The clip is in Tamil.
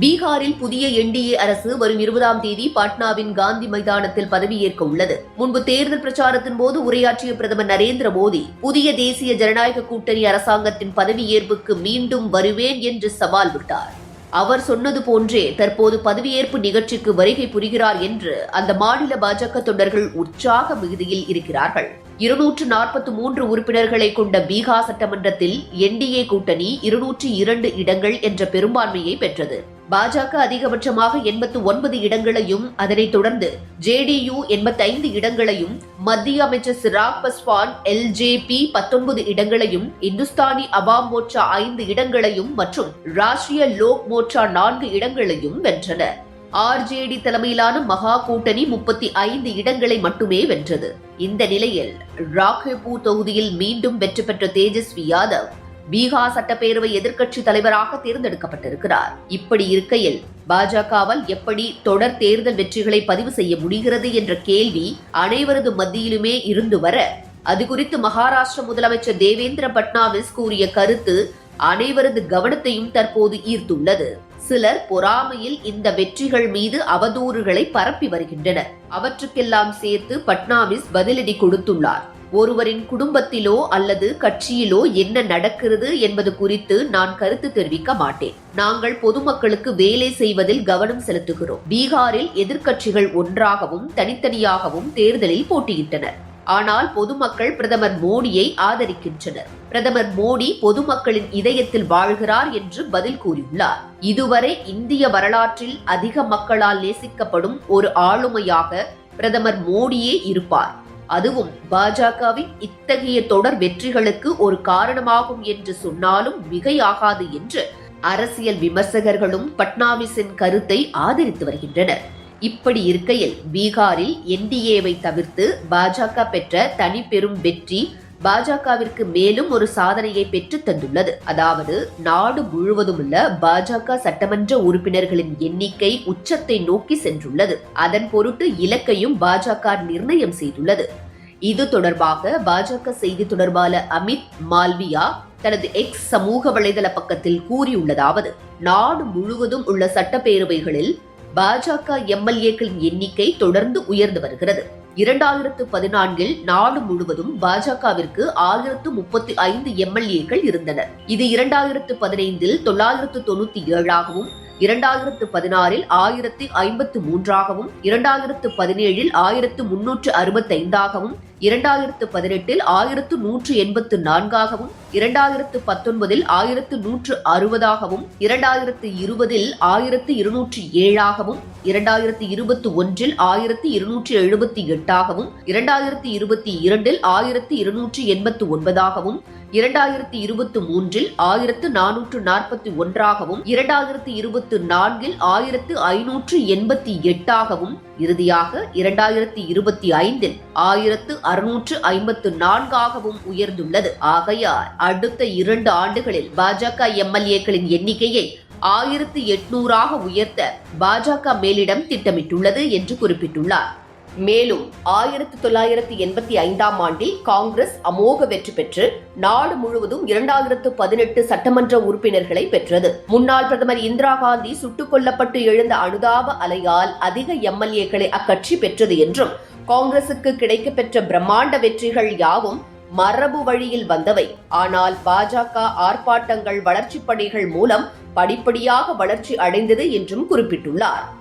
பீகாரில் புதிய என்டிஏ அரசு வரும் இருபதாம் தேதி பாட்னாவின் காந்தி மைதானத்தில் பதவியேற்க உள்ளது. முன்பு தேர்தல் பிரச்சாரத்தின் போது உரையாற்றிய பிரதமர் நரேந்திர மோடி புதிய தேசிய ஜனநாயக கூட்டணி அரசாங்கத்தின் பதவியேற்புக்கு மீண்டும் வருவேன் என்று சவால் விட்டார். அவர் சொன்னது போன்றே தற்போது பதவியேற்பு நிகழ்ச்சிக்கு வருகை புரிகிறார் என்று அந்த மாநில பாஜக தொண்டர்கள் உற்சாக மிகுதியில் இருக்கிறார்கள். இருநூற்று நாற்பத்தி மூன்று உறுப்பினர்களை கொண்ட பீகார் சட்டமன்றத்தில் என்டிஏ கூட்டணி இருநூற்றி இரண்டு இடங்கள் என்ற பெரும்பான்மையை பெற்றது. பாஜக அதிகபட்சமாக எண்பத்து ஒன்பது இடங்களையும் அதனைத் தொடர்ந்து ஜேடியு எண்பத்தைந்து இடங்களையும் மத்திய அமைச்சர் சிராக் பஸ்வான் எல்ஜேபி பத்தொன்பது இடங்களையும் இந்துஸ்தானி அவாம் மோர்ச்சா ஐந்து இடங்களையும் மற்றும் ராஷ்டிரிய லோக் மோர்ச்சா நான்கு இடங்களையும் வென்றன. ஆர்ஜேடி தலைமையிலான மகா கூட்டணி முப்பத்தி ஐந்து இடங்களை மட்டுமே வென்றது. இந்த நிலையில் ராகேபூர் தொகுதியில் மீண்டும் வெற்றி பெற்ற தேஜஸ்வி யாதவ் பீகார் சட்டப்பேரவை எதிர்க்கட்சி தலைவராக தேர்ந்தெடுக்கப்பட்டிருக்கிறார். இப்படி இருக்கையில் பாஜகவால் எப்படி தொடர் தேர்தல் வெற்றிகளை பதிவு செய்ய முடிகிறது என்ற கேள்வி அனைவரது மத்தியிலுமே இருந்து வர அது குறித்து மகாராஷ்டிர முதலமைச்சர் தேவேந்திர பட்னாவிஸ் கூறிய கருத்து அனைவரது கவனத்தையும் தற்போது ஈர்த்துள்ளது. சிலர் பொறாமையில் இந்த வெற்றிகள் மீது அவதூறுகளை பரப்பி வருகின்றனர். அவற்றுக்கெல்லாம் சேர்த்து பட்னாவிஸ் பதிலடி கொடுத்துள்ளார். ஒருவரின் குடும்பத்திலோ அல்லது கட்சியிலோ என்ன நடக்கிறது என்பது குறித்து நான் கருத்து தெரிவிக்க மாட்டேன். நாங்கள் பொதுமக்களுக்கு வேலை செய்வதில் கவனம் செலுத்துகிறோம். பீகாரில் எதிர்க்கட்சிகள் ஒன்றாகவும் தனித்தனியாகவும் தேர்தலில் போட்டியிட்டனர். ஆனால் பொதுமக்கள் பிரதமர் மோடியை ஆதரிக்கின்றனர். பிரதமர் மோடி பொதுமக்களின் இதயத்தில் வாழ்கிறார் என்று பதில் கூறியுள்ளார். இதுவரை இந்திய வரலாற்றில் அதிக மக்களால் நேசிக்கப்படும் ஒரு ஆளுமையாக பிரதமர் மோடியே இருப்பார். அதுவும் பாஜகவின் இத்தகைய தொடர் வெற்றிகளுக்கு ஒரு காரணமாகும் என்று சொன்னாலும் மிகையாகாது என்று அரசியல் விமர்சகர்களும் பட்னாவிஸின் கருத்தை ஆதரித்து வருகின்றனர். இப்படி இருக்கையில் பீகாரில் என்டிஏவை தவிர்த்து பாஜக பெற்ற தனி பெரும் வெற்றி பாஜகவிற்கு மேலும் ஒரு சாதனையை பெற்று தந்துள்ளது. அதாவது நாடு முழுவதும் உள்ள பாஜக சட்டமன்ற உறுப்பினர்களின் எண்ணிக்கை உச்சத்தை நோக்கி சென்றுள்ளது. அதன் பொருட்டு இலக்கையும் பாஜக நிர்ணயம் செய்துள்ளது. இது தொடர்பாக பாஜக செய்தி தொடர்பாளர் அமித் மால்வியா தனது எக்ஸ் சமூக வலைதள பக்கத்தில் கூறியுள்ளதாவது நாடு முழுவதும் உள்ள சட்டப்பேரவைகளில் பாஜக எம்எல்ஏக்களின் எண்ணிக்கை தொடர்ந்து உயர்ந்து வருகிறது. இரண்டாயிரத்து பதினான்கில் நாடு முழுவதும் பாஜகவிற்கு ஆயிரத்து முப்பத்தி ஐந்து எம்எல்ஏக்கள் இருந்தனர். இது இரண்டாயிரத்து பதினைந்தில் தொள்ளாயிரத்து தொண்ணூத்தி ஏழாகவும் இரண்டாயிரத்து பதினாறில் ஆயிரத்தி ஐம்பத்து மூன்றாகவும் இரண்டாயிரத்து பதினேழில் ஆயிரத்து முன்னூற்று அறுபத்தைந்தாகவும் இரண்டாயிரத்து பதினெட்டில் ஆயிரத்து நூற்று எண்பத்து நான்காகவும் இரண்டாயிரத்து பத்தொன்பதில் ஆயிரத்து நூற்று அறுபதாகவும் இரண்டாயிரத்து இருபதில் ஆயிரத்து இருநூற்றி ஏழாகவும் இரண்டாயிரத்து இருபத்தி ஒன்றில் ஆயிரத்து இருநூற்றி எழுபத்தி எட்டாகவும் இரண்டாயிரத்து இருபத்தி இரண்டில் ஆயிரத்து இருநூற்றி எண்பத்து ஒன்பதாகவும் இரண்டாயிரத்தி இருபத்தி மூன்றில் ஆயிரத்து நானூற்று நாற்பத்தி ஒன்றாகவும் இரண்டாயிரத்து இருபத்தி நான்கில் ஆயிரத்து ஐநூற்று எண்பத்தி எட்டாகவும் இறுதியாக இரண்டாயிரத்தி இருபத்தி ஐந்தில் ஆயிரத்து அறுநூற்று ஐம்பத்து நான்காகவும் உயர்ந்துள்ளது. ஆகையால் அடுத்த இரண்டு ஆண்டுகளில் பாஜக எம்எல்ஏக்களின் எண்ணிக்கையை ஆயிரத்து எட்நூறாக உயர்த்த பாஜக மேலிடம் திட்டமிட்டுள்ளது என்று குறிப்பிட்டுள்ளார். மேலும் ஆயிரத்தி தொள்ளாயிரத்தி எண்பத்தி ஐந்தாம் ஆண்டில் காங்கிரஸ் அமோக வெற்றி பெற்று நாடு முழுவதும் இரண்டாயிரத்து பதினெட்டு சட்டமன்ற உறுப்பினர்களை பெற்றது. முன்னாள் பிரதமர் இந்திரா காந்தி சுட்டுக் கொல்லப்பட்டு எழுந்த அனுதாப அலையால் அதிக எம்எல்ஏக்களை அக்கட்சி பெற்றது என்றும் காங்கிரசுக்கு கிடைக்கப்பெற்ற பிரம்மாண்ட வெற்றிகள் யாவும் மரபு வழியில் வந்தவை. ஆனால் பாஜக ஆர்ப்பாட்டங்கள் வளர்ச்சிப் பணிகள் மூலம் படிப்படியாக வளர்ச்சி அடைந்தது என்றும் குறிப்பிட்டுள்ளார்.